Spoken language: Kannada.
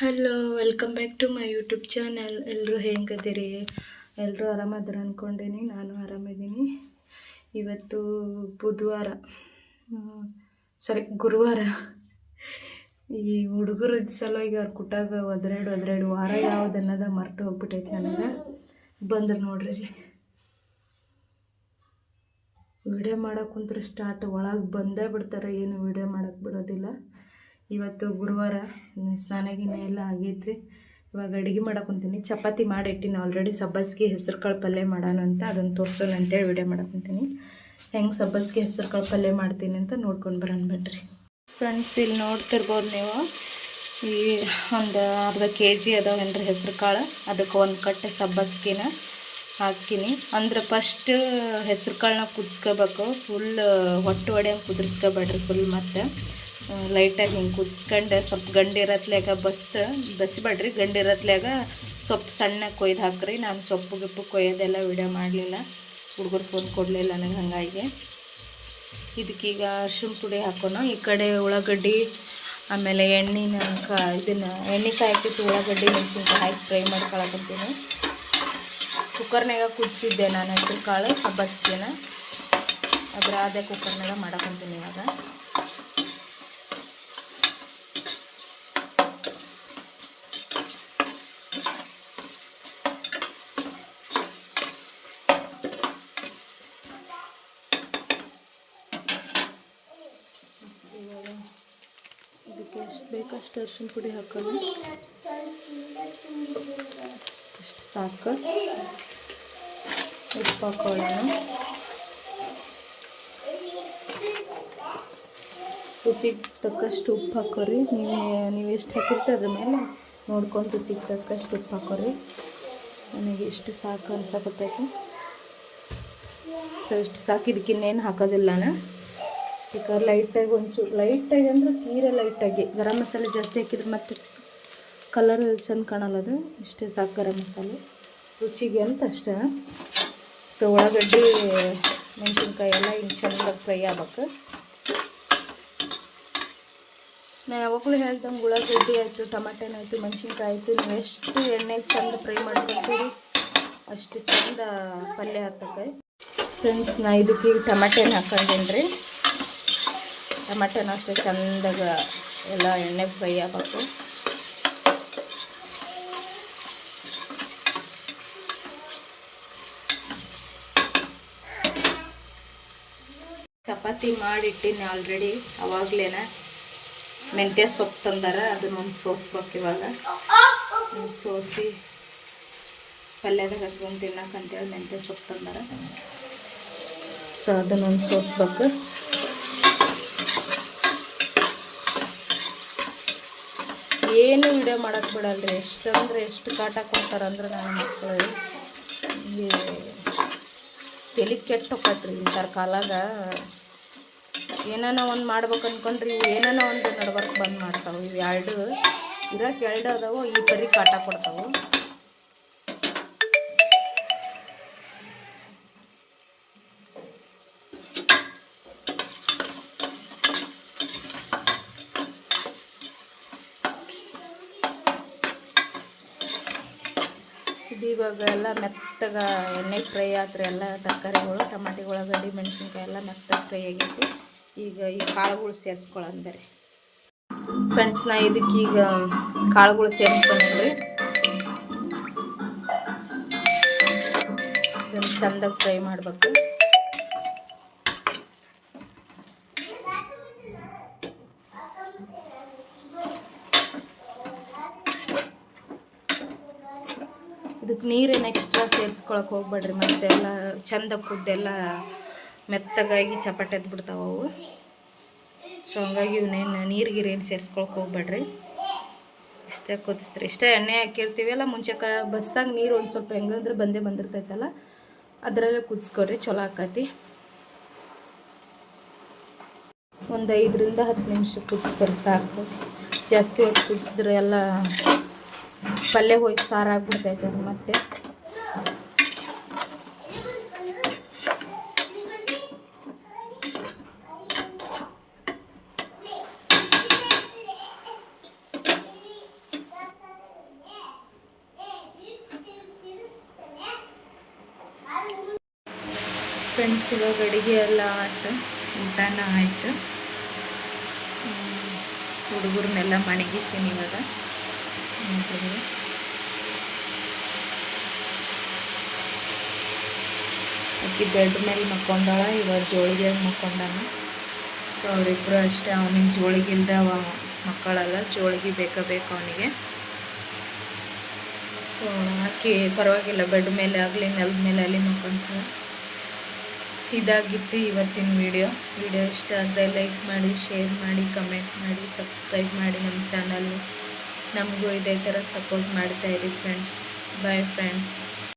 Hello welcome back to my YouTube channel ಎಲ್ಲರೂ ಹೆಂಗದಿರಿ? ಎಲ್ಲರೂ ಆರಾಮದ್ರ ಅಂದ್ಕೊಂಡೀನಿ ನಾನು ಆರಾಮಿದ್ದೀನಿ ಇವತ್ತು ಬುಧವಾರ ಸಾರಿ ಗುರುವಾರ. ಈ ಹುಡುಗರು ಸಲುವಾಗಿ ಅವ್ರು ಕುಟಾಗ ಒದ್ರೆಡು ಒದ್ರೆಡು ವಾರ ಯಾವ್ದು ಅನ್ನೋದ ಮರ್ತು ಹೋಗ್ಬಿಟ್ಟೈತೆ ನನಗೆ. ಬಂದ್ರೆ ನೋಡ್ರಿ ವಿಡಿಯೋ ಮಾಡೋಕೆ ಕುಂತ್ರೆ ಸ್ಟಾರ್ಟ್ ಒಳಗೆ ಬಂದೇ ಬಿಡ್ತಾರೆ, ಏನು ವಿಡಿಯೋ ಮಾಡೋಕ್ಕೆ ಬಿಡೋದಿಲ್ಲ. ಇವತ್ತು ಗುರುವಾರ ಸ್ನಾನ ಗಿನ ಎಲ್ಲ ಆಗೈತ್ರಿ. ಇವಾಗ ಅಡುಗೆ ಮಾಡಕೊಂತೀನಿ ಚಪಾತಿ ಮಾಡಿಟ್ಟಿನಿ ಆಲ್ರೆಡಿ ಸಬ್ಬಸ್ಗೆ ಹೆಸ್ರು ಕಾಳು ಪಲ್ಯ ಮಾಡೋಣ ಅಂತ ಅದನ್ನು ತೋರ್ಸೋಣ ಅಂತೇಳಿ ವಿಡಿಯೋ ಮಾಡಕೊಂತೀನಿ ಹೆಂಗೆ ಸಬ್ಬಸ್ಗೆ ಹೆಸ್ರು ಕಾಳು ಪಲ್ಯ ಮಾಡ್ತೀನಿ ಅಂತ ನೋಡ್ಕೊಂಡು ಬರೋಣ ಬಿಡ್ರಿ. ಫ್ರೆಂಡ್ಸ್ ಇಲ್ಲಿ ನೋಡ್ತಿರ್ಬೋದು ನೀವು, ಈ ಒಂದು ಅರ್ಧ ಕೆ ಜಿ ಅದಾವೇನ್ರಿ ಹೆಸ್ರು ಕಾಳು. ಅದಕ್ಕೆ ಒಂದು ಕಟ್ಟೆ ಸಬ್ಬಸ್ಗೆನ ಹಾಕ್ತೀನಿ. ಅಂದ್ರೆ ಫಸ್ಟ್ ಹೆಸ್ರು ಕಾಳನ್ನ ಕುದಿಸ್ಕೋಬೇಕು. ಫುಲ್ ಹೊಟ್ಟೆ ಒಡೆಯಂಗೆ ಕುದಿಸ್ಕೋಬೇಡ್ರಿ ಫುಲ್ ಮತ್ತು. ಲೈಟಾಗಿ ಹಿಂಗೆ ಕುದಿಸ್ಕೊಂಡು ಸ್ವಲ್ಪ ಗಂಡಿರತ್ಲಾಗ ಬಸ್ತ, ಬಸಿಬೇಡ್ರಿ ಗಂಡಿರತ್ಲಾಗ ಸೊಪ್ಪು ಸಣ್ಣ ಕೊಯ್ದು ಹಾಕ್ರಿ. ನಾನು ಸೊಪ್ಪು ಗಿಪ್ಪು ಕೊಯ್ಯೋದೆಲ್ಲ ವಿಡಿಯೋ ಮಾಡಲಿಲ್ಲ. ಹುಡುಗರು ಫೋನ್ ಕೊಡಲಿಲ್ಲ ನನಗೆ ಹಾಗಾಗಿ. ಇದಕ್ಕೀಗ ಅರ್ಶಿನ ಪುಡಿ ಹಾಕೋಣ. ಈ ಕಡೆ ಉಳ್ಳಾಗಡ್ಡಿ, ಆಮೇಲೆ ಎಣ್ಣಿನ ಕಾ, ಇದನ್ನು ಎಣ್ಣೆ ಕಾಯ್ಕಿತ್ತು ಉಳ್ಳಾಗಡ್ಡಿ, ಮೆಣಸಿನ್ಕಾಯಿ ಹಾಕಿ ಫ್ರೈ ಮಾಡ್ಕೊಳಕತ್ತೀನಿ. ಕುಕ್ಕರ್ನಾಗ ಕುದಿಸಿದ್ದೆ ನಾನು ಹೆಸರು ಕಾಳು ಹಬ್ಬಸ್ತೀನಿ ಅದರ ಅದೇ ಕುಕ್ಕರ್ನಾಗ ಮಾಡಕೊಂತೀನಿ ಇವಾಗ. ಇದಕ್ಕೆ ಎಷ್ಟು ಬೇಕು ಅಷ್ಟು ಅರ್ಶಿನ ಪುಡಿ ಹಾಕೋಣ. ಇಷ್ಟು ಸಾಕು. ಉಪ್ಪು ಹಾಕೊಳ್ಳೋಣ. ರುಚಿಗೆ ತಕ್ಕಷ್ಟು ಉಪ್ಪು ಹಾಕೋರಿ. ನೀವು ನೀವು ಎಷ್ಟು ಹಾಕಿರ್ತೀರ ಅದ್ರ ಮೇಲೆ ನೋಡ್ಕೊಂಡು ರುಚಿಗೆ ತಕ್ಕಷ್ಟು ಉಪ್ಪು ಹಾಕೋರಿ. ನನಗೆ ಇಷ್ಟು ಸಾಕು ಅನ್ಸಕತ್ತೈತಿ. ಸೊ ಇಷ್ಟು ಸಾಕು. ಇದಕ್ಕಿನ್ನೇನು ಹಾಕೋದಿಲ್ಲ ನಾನು. ಈಗ ಲೈಟಾಗಿ ಒಂಚೂರು ಲೈಟಾಗಿ ಅಂದ್ರೆ ತೀರ ಲೈಟಾಗಿ ಗರಂ ಮಸಾಲೆ ಜಾಸ್ತಿ ಹಾಕಿದ್ರೆ ಮತ್ತೆ ಕಲರ್ ಚೆಂದ ಕಾಣಲ್ಲ ಅದು. ಇಷ್ಟೇ ಸಾಕು ಗರಂ ಮಸಾಲೆ. ರುಚಿಗೆ ಅಂತ ಅಷ್ಟೇ. ಸೊ ಉಳ್ಳಾಗಡ್ಡಿ, ಮೆಣಸಿನ್ಕಾಯಿ ಎಲ್ಲ ಹಿಂಗೆ ಚೆಂದಾಗಿ ಫ್ರೈ ಆಗ್ಬೇಕು. ನಾ ಯಾವಾಗಲೂ ಹೇಳ್ದಂಗೆ ಉಳ್ಳಾಗಡ್ಡಿ ಆಯಿತು, ಟಮಾಟೆನ ಆಯಿತು, ಮೆಣಸಿನ್ಕಾಯಿ ಆಯಿತು, ನೀವು ಎಷ್ಟು ಎಣ್ಣೆ ಚಂದ ಫ್ರೈ ಮಾಡ್ಕೊತೀರಿ, ಅಷ್ಟು ಚಂದ ಪಲ್ಯ ಆಗ್ತದೆ. ಫ್ರೆಂಡ್ಸ್ ನಾ ಇದಕ್ಕೆ ಈಗ ಹಾಕೊಂಡೇನ್ರಿ. ಟಮಾಟೆನ ಅಷ್ಟೇ ಚಂದಾಗ ಎಲ್ಲ ಎಣ್ಣೆ ಫ್ರೈ ಆಗಬೇಕು. ಚಪಾತಿ ಮಾಡಿಟ್ಟಿನಿ ಆಲ್ರೆಡಿ ಅವಾಗ್ಲೇನ. ಮೆಂತ್ಯ ಸೊಪ್ಪು ತಂದಾರ ಅದನ್ನೊಂದು ಸೋಸ್ಬೇಕು ಇವಾಗ. ಸೋಸಿ ಪಲ್ಯದಾಗ ಹಚ್ಕೊಂಡು ತಿನ್ನಕ್ಕಂತೇಳಿ ಮೆಂತ್ಯ ಸೊಪ್ಪು ತಂದಾರ. ಸೊ ಅದನ್ನೊಂದು ಸೋಸ್ಬೇಕು. ಏನು ವಿಡಿಯೋ ಮಾಡೋಕ್ಕೆ ಬಿಡಲ್ರಿ? ಎಷ್ಟಂದ್ರೆ ಎಷ್ಟು ಕಾಟ ಕೊಡ್ತಾರಂದ್ರೆ ನನ್ನ ಮಕ್ಕಳು ತಲೆ ಕೆಟ್ಟು ಹೋಗತ್ರಿ ಇಂಥ ಕಾಲಾಗ. ಏನಾನ ಒಂದು ಮಾಡ್ಬೇಕು ಅಂದ್ಕೊಂಡ್ರಿ ಇವು ಏನಾನ ಒಂದು ನಡ್ಬೇಕು ಬಂದ್ ಮಾಡ್ತಾವೆ. ಇವು ಎರಡು, ಇರೋಕೆ ಎರಡು ಅದಾವೆ, ಈ ಪರಿ ಕಾಟ ಕೊಡ್ತಾವೆ. ಇವಾಗ ಎಲ್ಲ ಮೆತ್ತಗ ಎಣ್ಣೆ ಫ್ರೈ ಆತ್ರಿ ಎಲ್ಲ ತರಕಾರಿಗಳು ಟಮಾಟಿ ಉಳ್ಳಾಗಡ್ಡಿ ಮೆಣಸಿನ್ಕಾಯಿ ಎಲ್ಲ ಮೆತ್ತಗೆ ಫ್ರೈ ಆಗೈತಿ. ಈಗ ಈ ಕಾಳುಗಳು ಸೇರಿಸ್ಕೊಳ್ಳಂದರೆ ಫ್ರೆಂಡ್ಸ್ ನಾ ಇದಕ್ಕೆ ಈಗ ಕಾಳುಗಳು ಸೇರಿಸ್ಕೊಂಡ್ರಿ ಚಂದಾಗಿ ಫ್ರೈ ಮಾಡ್ಬೇಕು. ಇದಕ್ಕೆ ನೀರೇನು ಎಕ್ಸ್ಟ್ರಾ ಸೇರಿಸ್ಕೊಳಕ್ಕೆ ಹೋಗ್ಬೇಡ್ರಿ ಮತ್ತೆ ಎಲ್ಲ ಚಂದ ಕುದ್ದೆಲ್ಲ ಮೆತ್ತಗಾಗಿ ಚಪಾಟೆ ಎದ್ಬಿಡ್ತಾವೆ ಅವು. ಸೊ ಹಂಗಾಗಿ ಇವನ್ನೇನು ನೀರು ಗೀರೇನು ಸೇರಿಸ್ಕೊಳಕ್ಕೆ ಹೋಗ್ಬೇಡ್ರಿ. ಇಷ್ಟೇ ಕುದಿಸ್ರಿ ಇಷ್ಟೇ ಎಣ್ಣೆ ಹಾಕಿರ್ತೀವಿ ಅಲ್ಲ, ಮುಂಚೆ ಕ ಬಸ್ದಾಗ ನೀರು ಒಂದು ಸ್ವಲ್ಪ ಹೆಂಗಂದ್ರೆ ಬಂದೇ ಬಂದಿರ್ತೈತಲ್ಲ, ಅದರಲ್ಲೇ ಕುದಿಸ್ಕೊಡ್ರಿ ಚಲೋ ಆಕತಿ. ಒಂದು ಐದರಿಂದ ಹತ್ತು ನಿಮಿಷ ಕುದಿಸ್ಕೊರಿ ಸಾಕು. ಜಾಸ್ತಿ ಹೊತ್ತು ಕುದಿಸಿದ್ರೆ ಎಲ್ಲ ಪಲ್ಯ ಹೋಯ್ ಸಾರು ಆಗ್ಬಿಡ್ತೈತೆ ಮತ್ತೆ. ಫ್ರೆಂಡ್ಸ್, ಇವಾಗ ಅಡುಗೆ ಎಲ್ಲ ಆಯ್ತು, ಊಟನ ಆಯಿತು. ಹುಡುಗರನ್ನೆಲ್ಲ ಮಣಗಿಸೀನಿ ಇವಾಗ. ನೋಡ್ರಿ. ಆಕಿ ಬೆಡ್ ಮೇಲೆ ಮಕ್ಕೊಂಡಾಳ ಇವಾಗ ಜೋಳಿಗೆ ಮಕ್ಕೊಂಡಾನ ಸೊ ಅವರಿಬ್ಬರು ಅಷ್ಟೇ ಅವನಿಗೆ ಜೋಳಿಗೆ ಇಲ್ದೆ ಅವ ಮಕ್ಕಳಲ್ಲ ಜೋಳಿಗೆ ಬೇಕಾ ಬೇಕು ಅವನಿಗೆ ಸೊ ಅಕ್ಕಿ ಪರವಾಗಿಲ್ಲ ಬೆಡ್ ಮೇಲೆ ಆಗಲಿ ನೆಲದ ಮೇಲೆ ಅಲ್ಲಿ ಮಕ್ಕೊಂತಾಳೆ ಇದಾಗಿತ್ತು ಇವತ್ತಿನ ವಿಡಿಯೋ ವಿಡಿಯೋ ಇಷ್ಟ ಆದರೆ ಲೈಕ್ ಮಾಡಿ ಶೇರ್ ಮಾಡಿ ಕಮೆಂಟ್ ಮಾಡಿ ಸಬ್ಸ್ಕ್ರೈಬ್ ಮಾಡಿ ನಮ್ಮ ಚಾನಲ್ಲು ನಮಗೂ ಇದೇ ಥರ ಸಪೋರ್ಟ್ ಮಾಡ್ತಾಯಿರಿ ಫ್ರೆಂಡ್ಸ್ ಬಾಯ್ ಫ್ರೆಂಡ್ಸ್